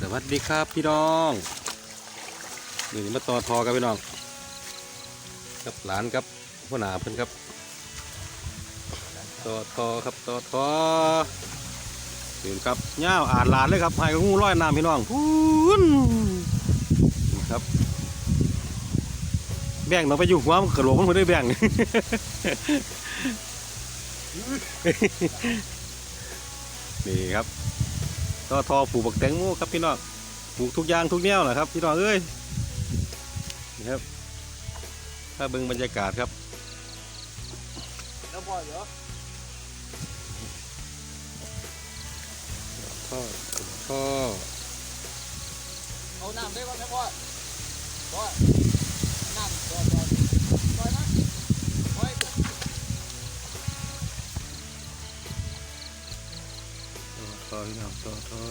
สวัสดีครับพี่น้องนี่มาต่อทอกับพี่น้องกับหลานกับพ่อหนาเพิ่นครับต่อทอครับต่อทอนี่ครับย่าอ่านหลานเลยครับให้กับงูร้อยน้ำพี่น้องพูนครับ แบ่งเราไปอยู่หัวมันกระโหลกมันไม่ได้แบ่ง นี่ครับต่อทอปลูกบักแตงโมครับพี่น้องปลูกทุกอย่างทุกแนวแหละครับ พี่น้องเอ้ยนี่ครับ ถ้าเบิ่งบรรยากาศครับแล้วพอเหรอท่อท่อเอาน้ำได้ป่ะแม่พ่อพ่อน้ำ ท่อพี่น้องท่อท่อ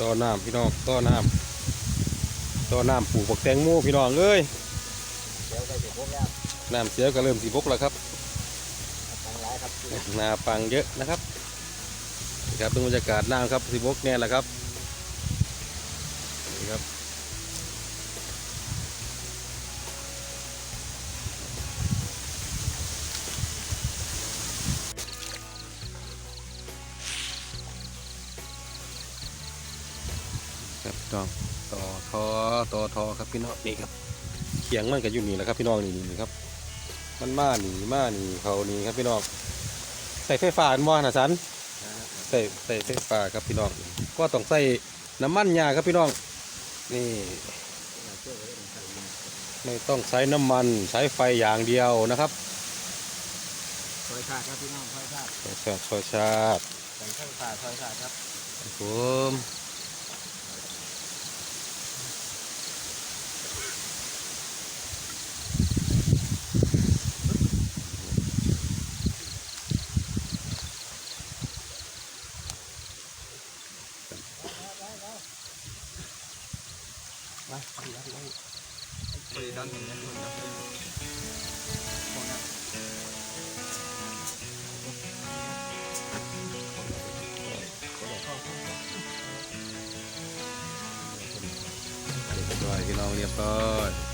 ต่อน้ำพี่น้องต่อน้ำต่อน้ำปลูกบักแตงโมพี่น้องเอ้ยเดี๋ยวไปเดี๋ยวพวกแล้ว น้ำเสียก็เริ่มสีบกแล้วครับตังหลายครับนาปังเยอะนะครับนี่ครับเป็นบรรยากาศน้ำครับสีบกแน่แหละครับนี่ครับครับพี่น้องต่อทอต่อทอครับพี่น้องนี่ครับเขียงมันก็อยู่นี่แหละครับพี่น้องนี่นี่ครับ มันมาหนีมาหนีเขาหนีครับพี่น้องใส่ไฟฟ้าอันบ่นะสันใส่ใส่ไฟฟ้าครับพี่น้องก็ต้องใส่น้ำมันยาครับพี่น้องนี่ไม่ต้องใช้น้ำมันใช้ไฟอย่างเดียวนะครับซอยขาดครับพี่น้องซอยขาดซอยชาติซอยชาติใส่ซอยขาดซอยขาดครับ ครับผมเรียบร้อยพี่น้องเรียบร้อย